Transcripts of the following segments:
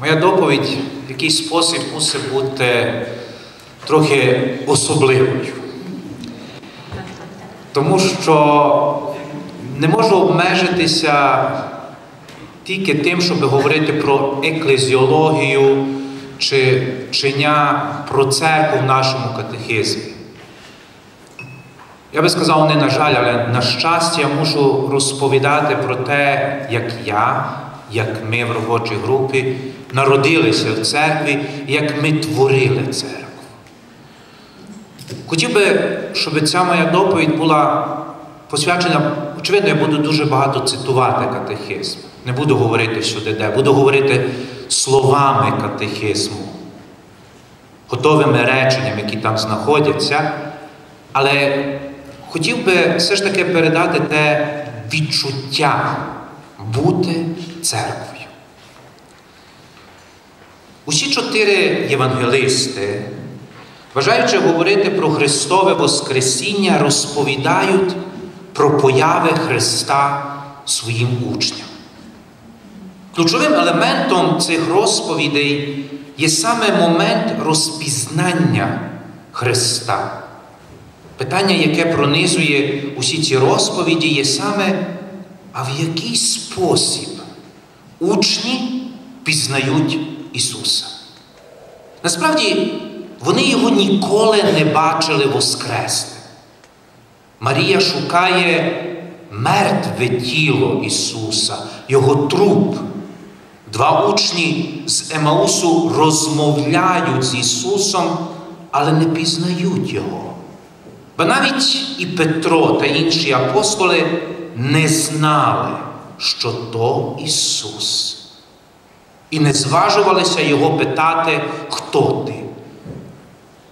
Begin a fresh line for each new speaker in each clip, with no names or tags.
Моя доповідь в якийсь спосіб мусить бути трохи особливою. Тому що не можу обмежитися тільки тим, щоб говорити про еклезіологію чи вчення про церкву в нашому катехизмі. Я би сказав, не на жаль, але на щастя, я мушу розповідати про те, як я, як ми в робочій групі народилися в церкві, як ми творили церкву. Хотів би, щоб ця моя доповідь була посвячена, очевидно, я буду дуже багато цитувати катехизм. Не буду говорити сюди, де, буду говорити словами катехизму, готовими реченнями, які там знаходяться. Але хотів би все ж таки передати те відчуття бути церквою. Усі чотири євангелисти, бажаючи говорити про Христове Воскресіння, розповідають про появи Христа своїм учням. Ключовим елементом цих розповідей є саме момент розпізнання Христа. Питання, яке пронизує усі ці розповіді, є саме, а в який спосіб учні пізнають Ісуса. Насправді, вони його ніколи не бачили воскреслим. Марія шукає мертве тіло Ісуса, Його труп. Два учні з Емаусу розмовляють з Ісусом, але не пізнають Його. Бо навіть і Петро та інші апостоли не знали, що то Ісус. І не зважувалися Його питати, хто ти.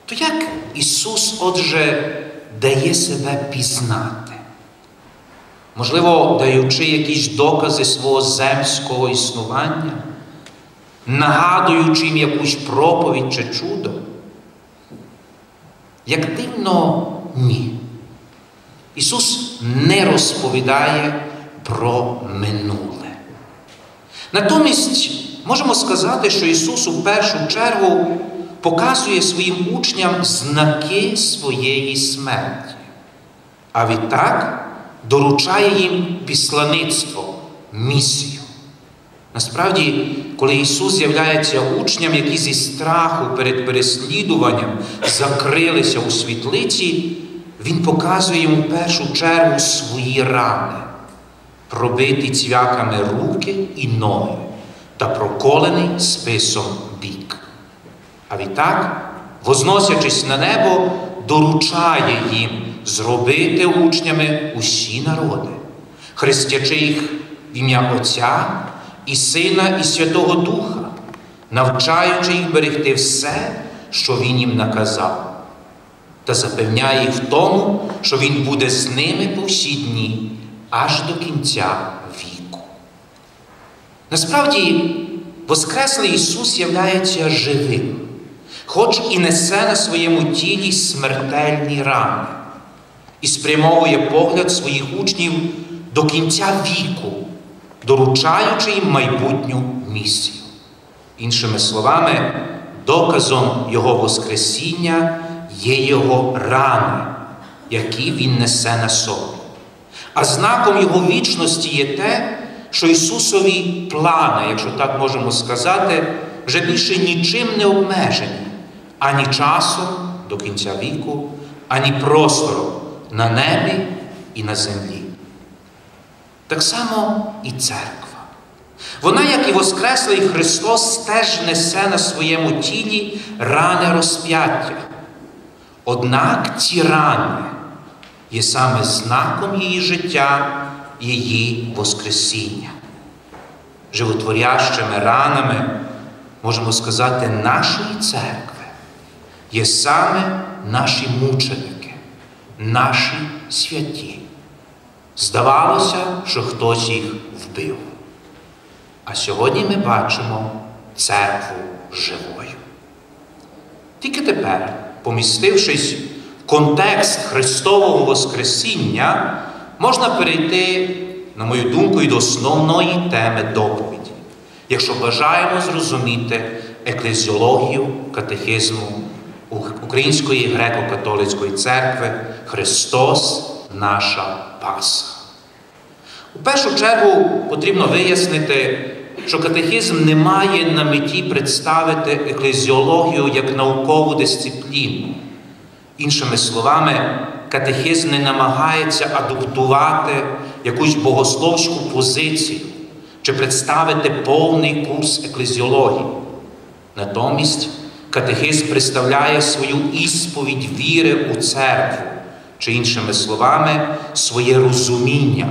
То як Ісус, отже, дає себе пізнати? Можливо, даючи якісь докази свого земського існування, нагадуючи їм якусь проповідь чи чудо? Як дивно, ні. Ісус не розповідає про минуле. Натомість можемо сказати, що Ісус у першу чергу показує своїм учням знаки своєї смерті, а відтак доручає їм післаництво, місію. Насправді, коли Ісус з'являється учням, які зі страху перед переслідуванням закрилися у світлиці, Він показує їм у першу чергу свої рани, пробиті цвяками руки і ноги та проколений списом бік. А відтак, возносячись на небо, доручає їм зробити учнями усі народи, хрестячи їх в ім'я Отця і Сина, і Святого Духа, навчаючи їх берегти все, що Він їм наказав, та запевняє їх в тому, що Він буде з ними по всі дні, аж до кінця. Насправді, Воскреслий Ісус являється живим, хоч і несе на своєму тілі смертельні рани, і спрямовує погляд своїх учнів до кінця віку, доручаючи їм майбутню місію. Іншими словами, доказом Його Воскресіння є Його рани, які Він несе на собі. А знаком Його вічності є те, що Ісусові плани, якщо так можемо сказати, вже більше нічим не обмежені, ані часом до кінця віку, ані простором на небі і на землі. Так само і церква. Вона, як і Воскреслий Христос, теж несе на своєму тілі рани розп'яття. Однак ці рани є саме знаком її життя, її Воскресіння. Животворящими ранами, можемо сказати, нашої церкви є саме наші мученики, наші святі. Здавалося, що хтось їх вбив. А сьогодні ми бачимо церкву живою. Тільки тепер, помістившись в контекст Христового Воскресіння, можна перейти, на мою думку, і до основної теми доповіді. якщо бажаємо зрозуміти еклезіологію катехизму Української греко-католицької церкви Христос наша Пасха. У першу чергу потрібно вияснити, що катехизм не має на меті представити еклезіологію як наукову дисципліну. Іншими словами, катехизм не намагається адаптувати якусь богословську позицію чи представити повний курс еклезіології. Натомість катехизм представляє свою ісповідь віри у церкву, чи, іншими словами, своє розуміння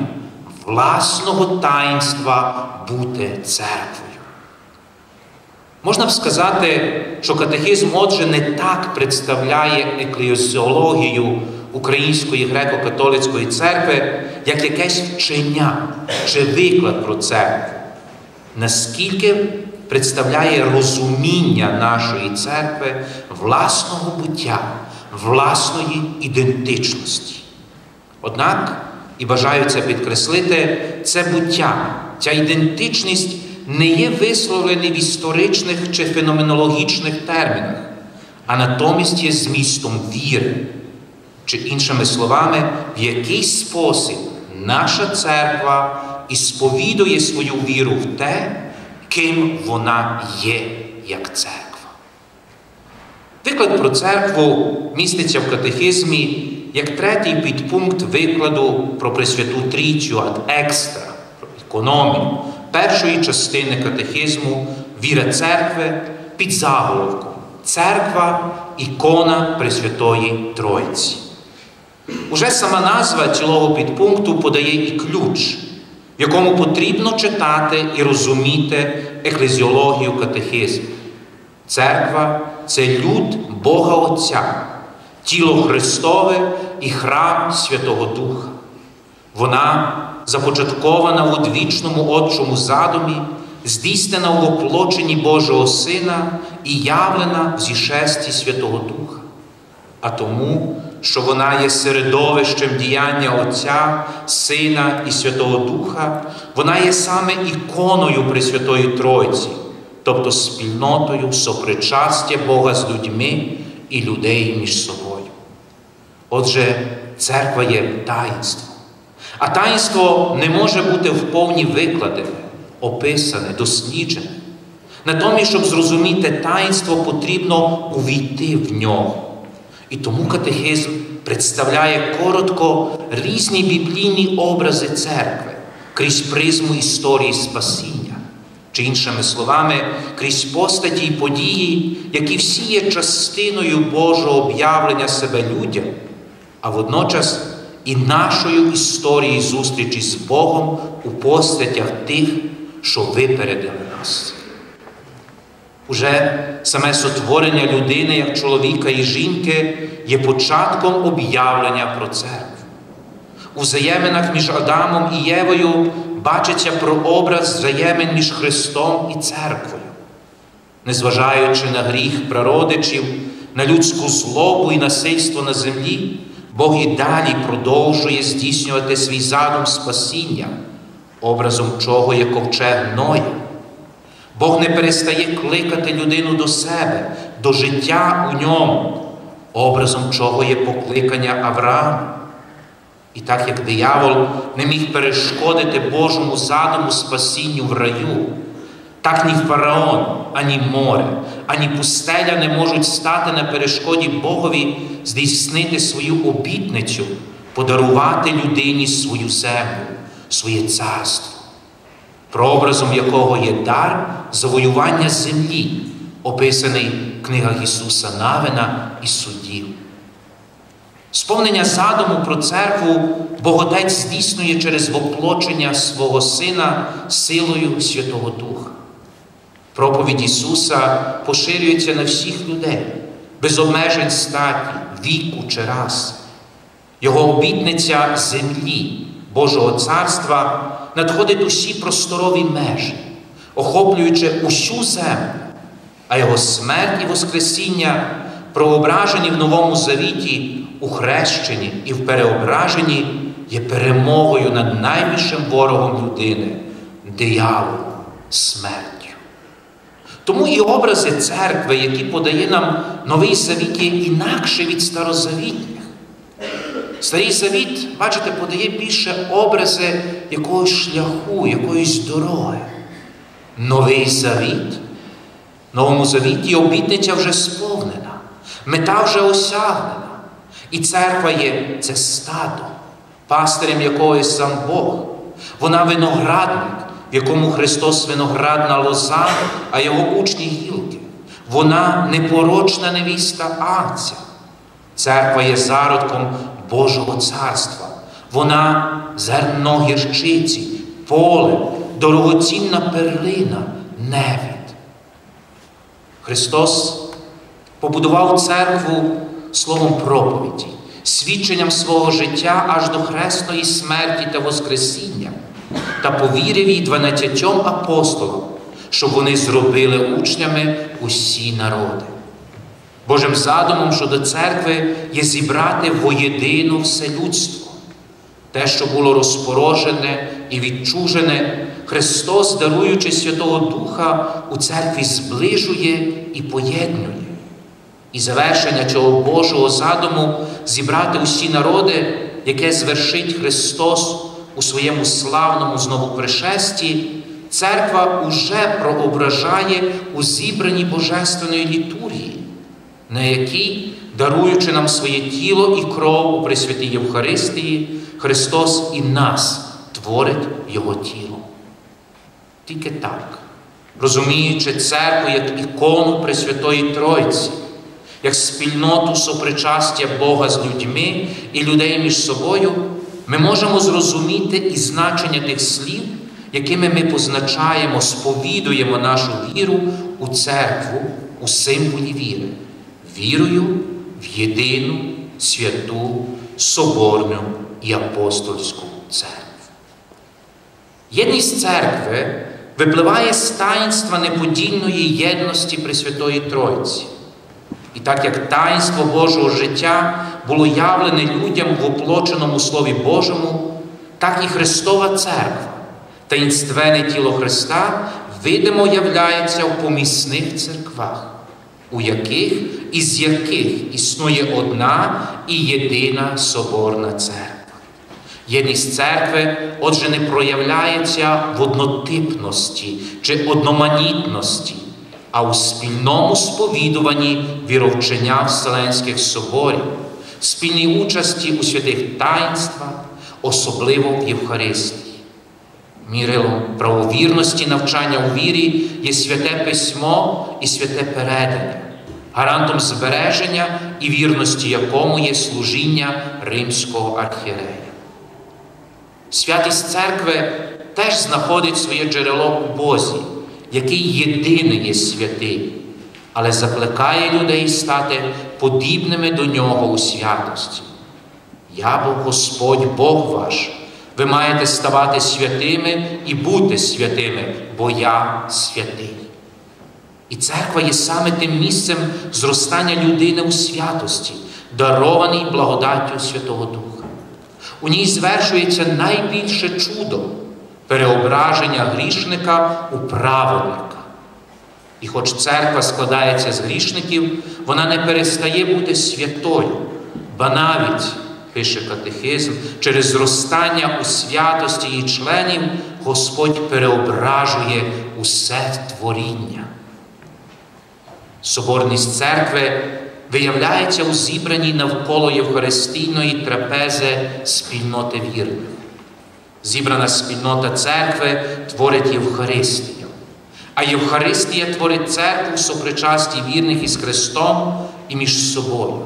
власного таїнства бути церквою. Можна б сказати, що катехизм, отже, не так представляє еклезіологію Української греко-католицької церкви, як якесь вчення чи виклад про церкву, наскільки представляє розуміння нашої церкви, власного буття, власної ідентичності. Однак, і бажаю це підкреслити, це буття, ця ідентичність не є висловлені в історичних чи феноменологічних термінах, а натомість є змістом віри, чи, іншими словами, в якийсь спосіб наша церква ісповідує свою віру в те, ким вона є як церква. Виклад про церкву міститься в катехизмі як третій підпункт викладу про Пресвяту Трійцю ад екстра, про економію першої частини катехизму Віра церкви під заголовком Церква ікона Пресвятої Троїці. Уже сама назва цілого підпункту подає і ключ, в якому потрібно читати і розуміти еклезіологію катехизму. Церква це люд Бога Отця, тіло Христове і храм Святого Духа. Вона започаткована в одвічному Отчому задумі, здійснена у оплоченні Божого Сина і явлена в зішесті Святого Духа. А тому, що вона є середовищем діяння Отця, Сина і Святого Духа, вона є саме іконою Пресвятої Тройці, тобто спільнотою сопричастя Бога з людьми і людей між собою. Отже, церква є таїнством. А таїнство не може бути в повні викладене, описане, досліджене. Натомість, щоб зрозуміти таїнство, потрібно увійти в нього. І тому катехизм представляє коротко різні біблійні образи церкви крізь призму історії спасіння, чи, іншими словами, крізь постаті й події, які всі є частиною Божого об'явлення себе людям, а водночас і нашою історією зустрічі з Богом у постатях тих, що випередили нас. Уже саме сотворення людини як чоловіка і жінки є початком об'явлення про церкву. У взаєминах між Адамом і Євою бачиться прообраз взаємин між Христом і церквою. Незважаючи на гріх прародичів, на людську злобу і насильство на землі, Бог і далі продовжує здійснювати свій задум спасіння, образом чого є ковчег Ноя. Бог не перестає кликати людину до себе, до життя у ньому, образом чого є покликання Авраама. І так як диявол не міг перешкодити Божому задуму спасінню в раю, так ні фараон, ані море, ані пустеля не можуть стати на перешкоді Богові здійснити свою обітницю, подарувати людині свою землю, своє царство прообразом якого є дар завоювання землі, описаний в книгах Ісуса Навина і суддів. Сповнення задуму про церкву Богодець здійснює через воплочення свого Сина силою Святого Духа. Проповідь Ісуса поширюється на всіх людей, без обмежень статі, віку чи раси. Його обітниця землі, Божого царства надходить усі просторові межі, охоплюючи усю землю, а Його смерть і Воскресіння, проображені в Новому Завіті, у хрещенні і в переображенні, є перемогою над найбільшим ворогом людини, дияволом, смертю. Тому і образи церкви, які подає нам Новий Завіт, є інакше від старозавітніх. Старий Завіт, бачите, подає більше образи якогось шляху, якоїсь дороги. Новий Завіт. Новому Завіті обітниця вже сповнена, мета вже осягнена. І церква є це стадо, пастирем якого сам Бог. Вона виноградник, в якому Христос виноградна лоза, а його учні гілки. Вона непорочна невіста Агця. Церква є зародком Божого царства. Вона зерно гірчиці, поле, дорогоцінна перлина, невід. Христос побудував церкву словом проповіді, свідченням свого життя аж до хресної смерті та Воскресіння, та повірив їй дванадцятьом апостолам, щоб вони зробили учнями усі народи. Божим задумом щодо церкви є зібрати воєдино все людство. Те, що було розпорожене і відчужене, Христос, даруючи Святого Духа, у церкві зближує і поєднує. І завершення цього Божого задуму зібрати усі народи, яке звершить Христос у своєму славному знову пришесті, церква уже проображає у зібраній Божественної літургії, на якій, даруючи нам своє тіло і кров у Пресвятій Євхаристії, Христос і нас творить Його тіло. Тільки так, розуміючи церкву як ікону Пресвятої Тройці, як спільноту сопричастя Бога з людьми і людей між собою, ми можемо зрозуміти і значення тих слів, якими ми позначаємо, сповідуємо нашу віру у церкву, у символі віри, вірою в єдину святу, соборну і апостольську церкву. Єдність церкви випливає з таїнства неподільної єдності Пресвятої Тройці. І так як таїнство Божого життя було явлене людям в оплоченому Слові Божому, так і Христова Церква, таїнственне тіло Христа, видимо являється в помісних церквах, у яких і з яких існує одна і єдина соборна церква. Єдність церкви, отже, не проявляється в однотипності чи одноманітності а у спільному сповідуванні віровчення Вселенських соборів, спільній участі у святих таїнствах, особливо в Євхаристії. Мірилом правовірності навчання у вірі є святе письмо і святе передання, гарантом збереження і вірності якому є служіння римського архієрея. Святість церкви теж знаходить своє джерело у Бозі який єдиний є святий, але закликає людей стати подібними до нього у святості. Я бо Господь Бог ваш, ви маєте ставати святими і бути святими, бо я святий. І церква є саме тим місцем зростання людини у святості, дарований благодаттю Святого Духа. У ній звершується найбільше чудо переображення грішника у праведника. І хоч церква складається з грішників, вона не перестає бути святою, ба навіть, пише катехизм, через зростання у святості її членів Господь переображує усе творіння. Соборність церкви виявляється у зібраній навколо Євхаристійної трапези спільноти вірних. Зібрана спільнота церкви творить Євхаристію, а Євхаристія творить церкву в сопричасті вірних із Христом і між собою.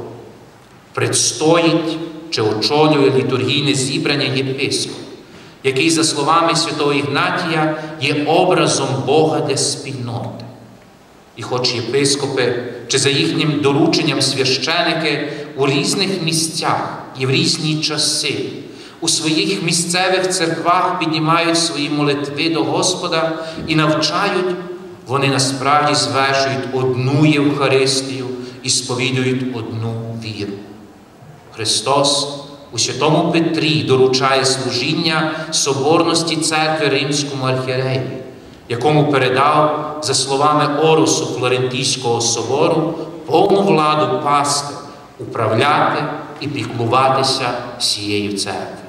Предстоїть чи очолює літургійне зібрання єпископ, який, за словами святого Ігнатія, є образом Бога для спільноти. І хоч єпископи, чи за їхнім дорученням священики у різних місцях і в різні часи у своїх місцевих церквах піднімають свої молитви до Господа і навчають, вони насправді звершують одну Євхаристію і сповідують одну віру. Христос у Святому Петрі доручає служіння Соборності церкви Римському архієреї, якому передав, за словами Орусу Флорентійського собору, повну владу пасти, управляти і піклуватися всією церквою.